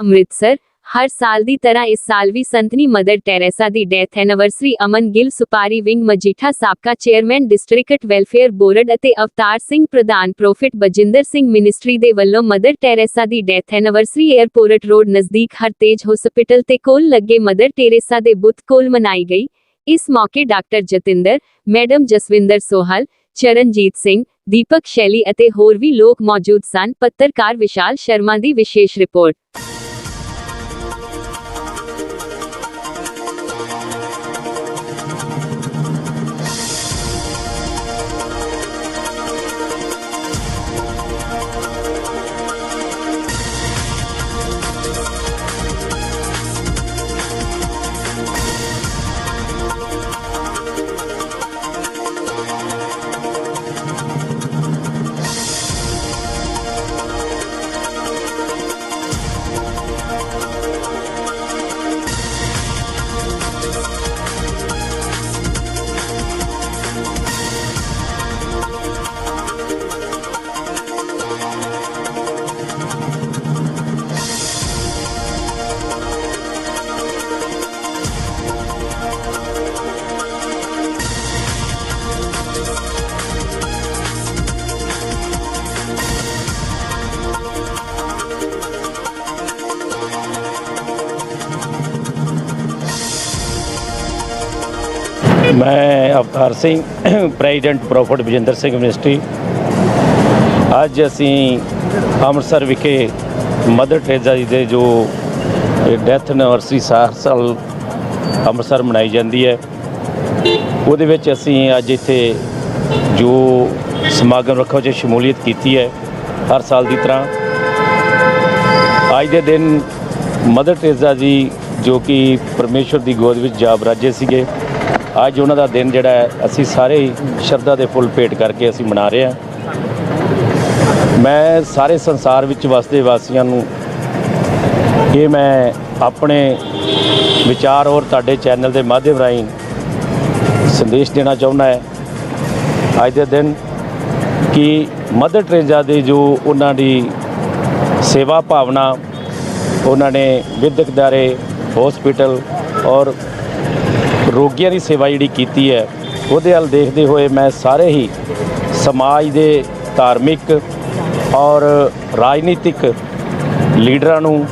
ਅੰਮ੍ਰਿਤਸਰ, ਹਰ ਸਾਲ ਦੀ ਤਰ੍ਹਾਂ ਇਸ ਸਾਲ ਵੀ ਸੰਤਨੀ ਮਦਰ ਟੈਰੇਸਾ ਦੀ death anniversary Aman Gill ਸੁਪਾਰੀ wing Majitha ਸਾਬਕਾ ਚੇਅਰਮੈਨ ਡਿਸਟ੍ਰਿਕਟ ਵੈਲਫੇਅਰ ਬੋਰਡ ਅਤੇ ਅਵਤਾਰ ਸਿੰਘ ਪ੍ਰਧਾਨ ਪ੍ਰੋਫਿਟ ਬਜਿੰਦਰ ਸਿੰਘ ਮਿਨਿਸਟਰੀ ਦੇ ਵੱਲੋਂ ਮਦਰ ਟੈਰੇਸਾ ਦੀ ਡੈਥ ਐਨਵਰਸਰੀ 에ਅਰਪੋਰਟ ਰੋਡ ਨਜ਼ਦੀਕ ਹਰਤੇਜ ਹਸਪੀਟਲ ਤੇ ਕੋਲ ਲੱਗੇ ਮਦਰ ਟੈਰੇਸਾ ਦੇ ਬੁੱਤ ਕੋਲ ਮਨਾਈ ਗਈ। ਇਸ ਮੌਕੇ ਡਾਕਟਰ ਜਤਿੰਦਰ, ਮੈਡਮ ਜਸਵਿੰਦਰ ਸੋਹਲ, ਚਰਨਜੀਤ ਸਿੰਘ, ਦੀਪਕ ਸ਼ੈਲੀ ਅਤੇ ਹੋਰ ਵੀ ਲੋਕ ਮੌਜੂਦ ਸਨ। ਪੱਤਰਕਾਰ ਵਿਸ਼ਾਲ ਸ਼ਰਮਾ ਦੀ ਵਿਸ਼ੇਸ਼ ਰਿਪੋਰਟ। ਮੈਂ ਅਵਤਾਰ ਸਿੰਘ, ਪ੍ਰੈਜ਼ੀਡੈਂਟ ਪ੍ਰੋਫਟ ਬਜਿੰਦਰ ਸਿੰਘ ਮਿਨਿਸਟਰੀ ਅੱਜ ਅਸੀਂ ਅੰਮ੍ਰਿਤਸਰ ਵਿਖੇ ਮਦਰ ਟਰੇਜ਼ਾ ਜੀ ਦੇ ਜੋ ਡੈਥ ਐਨਵਰਸਰੀ ਸਾਰ ਸਾਲ ਅੰਮ੍ਰਿਤਸਰ ਮਨਾਈ ਜਾਂਦੀ ਹੈ, ਉਹਦੇ ਵਿੱਚ ਅਸੀਂ ਅੱਜ ਇੱਥੇ ਜੋ ਸਮਾਗਮ ਰੱਖੋ ਉਹ 'ਚ ਸ਼ਮੂਲੀਅਤ ਕੀਤੀ ਹੈ, ਹਰ ਸਾਲ ਦੀ ਤਰ੍ਹਾਂ। ਅੱਜ ਦੇ ਦਿਨ ਮਦਰ ਟਰੇਜ਼ਾ ਜੀ ਜੋ ਕਿ ਪਰਮੇਸ਼ਵਰ ਦੀ ਗੋਦ ਵਿੱਚ ਜਾ ਬਰਾਜੇ ਸੀਗੇ। ਅੱਜ ਉਹਨਾਂ ਦਾ ਦਿਨ ਜਿਹੜਾ ਹੈ, ਅਸੀਂ ਸਾਰੇ ਹੀ ਸ਼ਰਧਾ ਦੇ ਫੁੱਲ ਭੇਟ ਕਰਕੇ ਅਸੀਂ ਮਨਾ ਰਹੇ ਹਾਂ। ਮੈਂ ਸਾਰੇ ਸੰਸਾਰ ਵਿੱਚ ਵਸਦੇ ਵਾਸੀਆਂ ਨੂੰ ਇਹ ਮੈਂ ਆਪਣੇ ਵਿਚਾਰ ਔਰ ਤੁਹਾਡੇ ਚੈਨਲ ਦੇ ਮਾਧਿਅਮ ਰਾਹੀਂ ਸੰਦੇਸ਼ ਦੇਣਾ ਚਾਹੁੰਦਾ ਹੈ। ਅੱਜ ਦੇ ਦਿਨ ਕਿ ਮਦਰ ਟਰੇਜ਼ਾ ਦੇ ਜੋ ਉਹਨਾਂ ਦੀ ਸੇਵਾ ਭਾਵਨਾ, ਉਹਨਾਂ ਨੇ ਵਿਦਿਅਕ ਦਾਰੇ ਹਸਪੀਟਲ ਔਰ ਰੋਗੀਆਂ ਦੀ ਸੇਵਾ ਜਿਹੜੀ ਕੀਤੀ ਹੈ, ਉਹਦੇ ਵੱਲ ਦੇਖਦੇ ਹੋਏ ਮੈਂ ਸਾਰੇ ਹੀ ਸਮਾਜ ਦੇ ਧਾਰਮਿਕ ਔਰ ਰਾਜਨੀਤਿਕ ਲੀਡਰਾਂ ਨੂੰ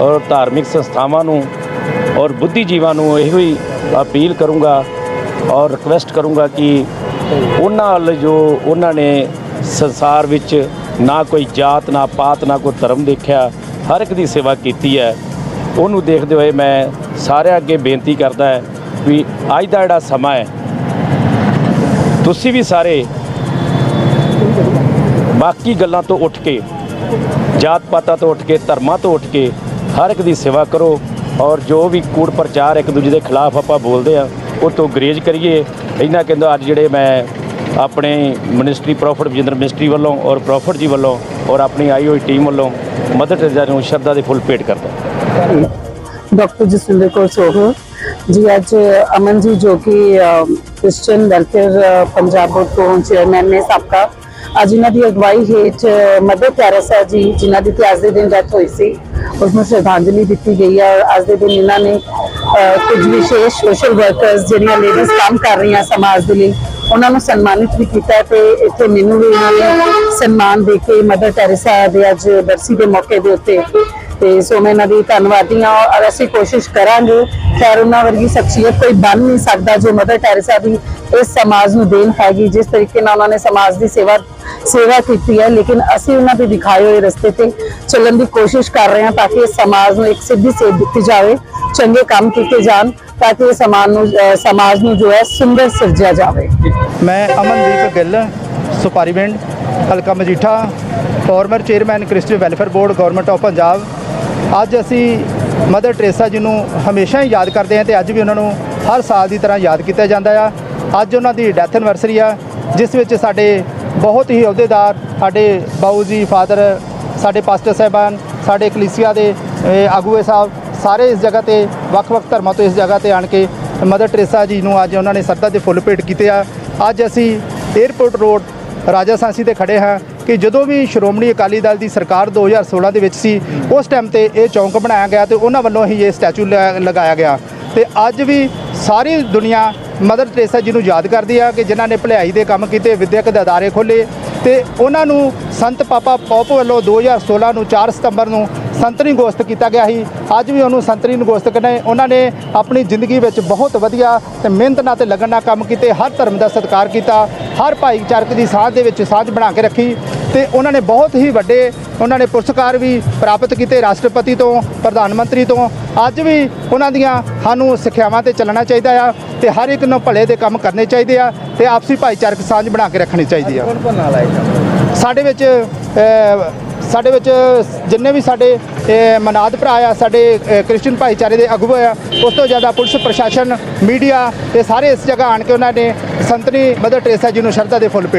ਔਰ ਧਾਰਮਿਕ ਸੰਸਥਾਵਾਂ ਨੂੰ ਔਰ ਬੁੱਧੀਜੀਵਾਂ ਨੂੰ ਇਹੋ ਹੀ ਅਪੀਲ ਕਰੂੰਗਾ ਔਰ ਰਿਕਵੈਸਟ ਕਰੂੰਗਾ ਕਿ ਉਹਨਾਂ ਵੱਲ ਜੋ ਉਹਨਾਂ ਨੇ ਸੰਸਾਰ ਵਿੱਚ ਨਾ ਕੋਈ ਜਾਤ, ਨਾ ਪਾਤ, ਨਾ ਕੋਈ ਧਰਮ ਦੇਖਿਆ, ਹਰ ਇੱਕ ਦੀ ਸੇਵਾ ਕੀਤੀ ਹੈ, ਉਹਨੂੰ ਦੇਖਦੇ ਹੋਏ ਮੈਂ ਸਾਰਿਆਂ ਅੱਗੇ ਬੇਨਤੀ ਕਰਦਾ ਹੈ ਵੀ ਅੱਜ ਦਾ ਜਿਹੜਾ ਸਮਾਂ ਹੈ, ਤੁਸੀਂ ਵੀ ਸਾਰੇ ਬਾਕੀ ਗੱਲਾਂ ਤੋਂ ਉੱਠ ਕੇ, ਜਾਤ ਪਾਤਾਂ ਤੋਂ ਉੱਠ ਕੇ, ਧਰਮਾਂ ਤੋਂ ਉੱਠ ਕੇ ਹਰ ਇੱਕ ਦੀ ਸੇਵਾ ਕਰੋ ਔਰ ਜੋ ਵੀ ਕੂੜ ਪ੍ਰਚਾਰ ਇੱਕ ਦੂਜੇ ਦੇ ਖਿਲਾਫ ਆਪਾਂ ਬੋਲਦੇ ਆ ਉਹ ਤੋਂ ਗਰੇਜ ਕਰੀਏ। ਇਹਨਾਂ ਕਹਿੰਦਾ ਅੱਜ ਜਿਹੜੇ ਮੈਂ ਆਪਣੇ ਮਿਨਿਸਟਰੀ ਪ੍ਰੋਫਿਟ ਬਜਿੰਦਰ ਮਿਨਿਸਟਰੀ ਵੱਲੋਂ ਔਰ ਪ੍ਰੋਫਿਟ ਜੀ ਵੱਲੋਂ ਔਰ ਆਪਣੀ ਆਈ ਹੋਈ ਟੀਮ ਵੱਲੋਂ ਮਦਰ ਟਰੇਜ਼ਾ ਨੂੰ ਸ਼ਰਧਾ ਦੇ ਫੁੱਲ ਭੇਟ ਕਰਦਾ। ਡਾਕਟਰ ਜਸਵਿੰਦਰ ਕੌਰ ਸੋਹਲ ਜੀ ਅੱਜ ਅਮਨ ਜੀ ਜੋ ਕਿ ਕ੍ਰਿਸਚੀਅਨ ਵੈਲਫੇਅਰ ਪੰਜਾਬ ਤੋਂ ਚੇਅਰਮੈਨ ਨੇ ਸਾਬਕਾ ਅੱਜ ਇਹਨਾਂ ਦੀ ਅਗਵਾਈ ਹੇਠ ਮਦਰ ਟੈਰੇਸਾ ਜੀ ਜਿਨ੍ਹਾਂ ਦੀ ਅੱਜ ਦੇ ਦਿਨ ਡੈਥ ਹੋਈ ਸੀ ਉਸ ਨੂੰ ਸ਼ਰਧਾਂਜਲੀ ਦਿੱਤੀ ਗਈ ਹੈ ਔਰ ਅੱਜ ਦੇ ਦਿਨ ਇਹਨਾਂ ਨੇ ਅਹ, ਕੁਝ ਵਿਸ਼ੇਸ਼ ਸੋਸ਼ਲ ਵਰਕਰਸ ਜਿਹੜੀਆਂ ਲੇਡੀਜ਼ ਕੰਮ ਕਰ ਰਹੀਆਂ ਸਮਾਜ ਦੇ ਲਈ ਉਹਨਾਂ ਨੂੰ ਸਨਮਾਨਿਤ ਵੀ ਕੀਤਾ ਤੇ ਇੱਥੇ ਮੈਨੂੰ ਵੀ ਇਹਨਾਂ ਨੇ ਸਨਮਾਨ ਦੇ ਕੇ ਮਦਰ ਟੈਰੇਸਾ ਦੇ ਅੱਜ ਬਰਸੀ ਦੇ ਮੌਕੇ ਦੇ ਉੱਤੇ ਤੇ ਸੋ ਮੈਂ ਇਹਨਾਂ ਦੀ ਧੰਨਵਾਦੀ ਹਾਂ ਔਰ ਅਸੀਂ ਕੋਸ਼ਿਸ਼ ਕਰਾਂਗੇ, ਖੈਰ ਉਹਨਾਂ ਵਰਗੀ ਸ਼ਖਸੀਅਤ ਕੋਈ ਬਣ ਨਹੀਂ ਸਕਦਾ ਜੋ ਮਦਰ ਟੈਰੇਸਾ ਦੀ ਇਸ ਸਮਾਜ ਨੂੰ ਦੇਣ ਹੈਗੀ, ਜਿਸ ਤਰੀਕੇ ਨਾਲ ਉਹਨਾਂ ਨੇ ਸਮਾਜ ਦੀ ਸੇਵਾ ਸੇਵਾ ਕੀਤੀ ਹੈ, ਲੇਕਿਨ ਅਸੀਂ ਉਹਨਾਂ ਦੇ ਦਿਖਾਏ ਹੋਏ ਰਸਤੇ ਤੇ ਚੱਲਣ ਦੀ ਕੋਸ਼ਿਸ਼ ਕਰ ਰਹੇ ਹਾਂ ਤਾਂ ਕਿ ਇਸ ਸਮਾਜ ਨੂੰ ਇੱਕ ਸਿੱਧੀ ਸੇਧ ਦਿੱਤੀ ਜਾਵੇ, ਚੰਗੇ ਕੰਮ ਕੀਤੇ ਜਾਣ ਤਾਂ ਕਿ ਇਹ ਸਮਾਜ ਨੂੰ ਸਮਾਜ ਨੂੰ ਜੋ ਹੈ ਸੁੰਦਰ ਸਿਰਜਿਆ ਜਾਵੇ। ਮੈਂ ਅਮਨਦੀਪ ਗਿੱਲ, ਸੁਪਾਰੀ ਪਿੰਡ, ਹਲਕਾ Majitha, former chairman Christian welfare board, government of Punjab. ਅੱਜ ਅਸੀਂ ਮਦਰ ਟਰੇਸਾ ਜੀ ਨੂੰ ਹਮੇਸ਼ਾ ਹੀ ਯਾਦ ਕਰਦੇ ਹਾਂ ਤੇ ਅੱਜ ਵੀ ਉਹਨਾਂ ਨੂੰ ਹਰ ਸਾਲ ਦੀ ਤਰ੍ਹਾਂ ਯਾਦ ਕੀਤਾ ਜਾਂਦਾ ਆ। ਅੱਜ ਉਹਨਾਂ ਦੀ ਡੈਥ ਐਨਵਰਸਰੀ ਆ, ਜਿਸ ਵਿੱਚ ਸਾਡੇ ਬਹੁਤ ਹੀ ਅਹੁਦੇਦਾਰ ਸਾਡੇ ਬਾਊ ਜੀ, ਫਾਦਰ, ਸਾਡੇ ਪਾਸਟਰ ਸਾਹਿਬਾਨ, ਸਾਡੇ ਕਲੀਸਿਆ ਦੇ ਆਗੂਏ ਸਾਹਿਬ, ਸਾਰੇ ਇਸ ਜਗ੍ਹਾ ਤੇ ਵੱਖ-ਵੱਖ ਧਰਮਾਂ ਤੋਂ ਇਸ ਜਗ੍ਹਾ ਤੇ ਆਣ ਕੇ ਮਦਰ ਟਰੇਸਾ ਜੀ ਨੂੰ ਅੱਜ ਉਹਨਾਂ ਨੇ ਸਰਦਾ ਦੇ ਫੁੱਲ ਭੇਟ ਕੀਤੇ ਆ। ਅੱਜ ਅਸੀਂ 에ਅਰਪੋਰਟ ਰੋਡ ਰਾਜਾ ਸਾਂਸੀ ਤੇ ਖੜੇ ਹਾਂ। ਕਿ ਜਦੋਂ ਵੀ ਸ਼੍ਰੋਮਣੀ ਅਕਾਲੀ ਦਲ ਦੀ ਸਰਕਾਰ 2016 ਦੇ ਵਿੱਚ ਸੀ, ਉਸ ਟਾਈਮ ਤੇ ਇਹ ਚੌਂਕ ਬਣਾਇਆ ਗਿਆ ਤੇ ਉਹਨਾਂ ਵੱਲੋਂ ਹੀ ਇਹ ਸਟੈਚੂ ਲ- ਲਗਾਇਆ ਗਿਆ। ਤੇ ਅੱਜ ਵੀ ਸਾਰੀ ਦੁਨੀਆ ਮਦਰ ਟਰੇਸਾ ਜੀ ਨੂੰ ਯਾਦ ਕਰਦੀ ਆ ਕਿ ਜਿਨ੍ਹਾਂ ਨੇ ਭਲਾਈ ਦੇ ਕੰਮ ਕੀਤੇ, ਵਿਦਿਅਕ ਦੇ ਅਦਾਰੇ ਖੋਲ੍ਹੇ ਤੇ ਉਹਨਾਂ ਨੂੰ ਸੰਤ ਪਾਪਾ ਪੌਪ ਵੱਲੋਂ 2016 ਨੂੰ 4 ਸਤੰਬਰ ਨੂੰ ਸੰਤਰੀ ਗੋਸ਼ਟ ਕੀਤਾ ਗਿਆ ਸੀ। ਅੱਜ ਵੀ ਉਹਨੂੰ ਸੰਤਰੀ ਗੋਸ਼ਟ ਕਰਨੇ ਉਹਨਾਂ ਨੇ ਆਪਣੀ ਜ਼ਿੰਦਗੀ ਵਿੱਚ ਬਹੁਤ ਵਧੀਆ ਤੇ ਮਿਹਨਤ ਨਾਲ ਤੇ ਲਗਨ ਨਾਲ ਕੰਮ ਕੀਤੇ। ਹਰ ਧਰਮ ਦਾ ਸਤਿਕਾਰ ਕੀਤਾ। ਹਰ ਭਾਈਚਾਰਕ ਦੀ ਸਾਂਝ ਦੇ ਵਿੱਚ ਸਾਂਝ ਬਣਾ ਕੇ ਰੱਖੀ। ਤੇ ਉਹਨਾਂ ਨੇ ਬਹੁਤ ਹੀ ਵੱਡੇ ਉਹਨਾਂ ਨੇ ਪੁਰਸਕਾਰ ਵੀ ਪ੍ਰਾਪਤ ਕੀਤੇ ਰਾਸ਼ਟਰਪਤੀ ਤੋਂ ਪ੍ਰਧਾਨ ਮੰਤਰੀ ਤੋਂ। ਅੱਜ ਵੀ ਉਹਨਾਂ ਦੀਆਂ ਸਾਨੂੰ ਸਿੱਖਿਆਵਾਂ ਤੇ ਚੱਲਣਾ ਚਾਹੀਦਾ ਆ ਤੇ ਹਰ ਇੱਕ ਨੂੰ ਭਲੇ ਦੇ ਕੰਮ ਕਰਨੇ ਚਾਹੀਦੇ ਆ ਤੇ ਆਪਸੀ ਭਾਈਚਾਰਕ ਸਾਂਝ ਬਣਾ ਕੇ ਰੱਖਣੀ ਚਾਹੀਦੀ ਆ। ਸਾਡੇ ਵਿੱਚ ਸਾਡੇ ਵਿੱਚ ਜਿੰਨੇ ਵੀ ਸਾਡੇ ਮਨਾਦ ਭਰਾ ਆ ਸਾਡੇ ਅ, ਕ੍ਰਿਸਚੀਅਨ ਭਾਈਚਾਰੇ ਦੇ ਅਗੁਆ ਆ ਉਸ ਤੋਂ ਜ਼ਿਆਦਾ ਪੁਲਿਸ ਪ੍ਰਸ਼ਾਸਨ ਮੀਡੀਆ ਇਹ ਸਾਰੇ ਇਸ ਜਗ੍ਹਾ ਆਣ ਕੇ ਉਹਨਾਂ ਨੇ ਸੰਤਨੀ ਮਦਰ ਟਰੇਸਾ ਜੀ ਨੂੰ ਸ਼ਰਧਾ ਦੇ ਫੁੱਲ ਭੇਟ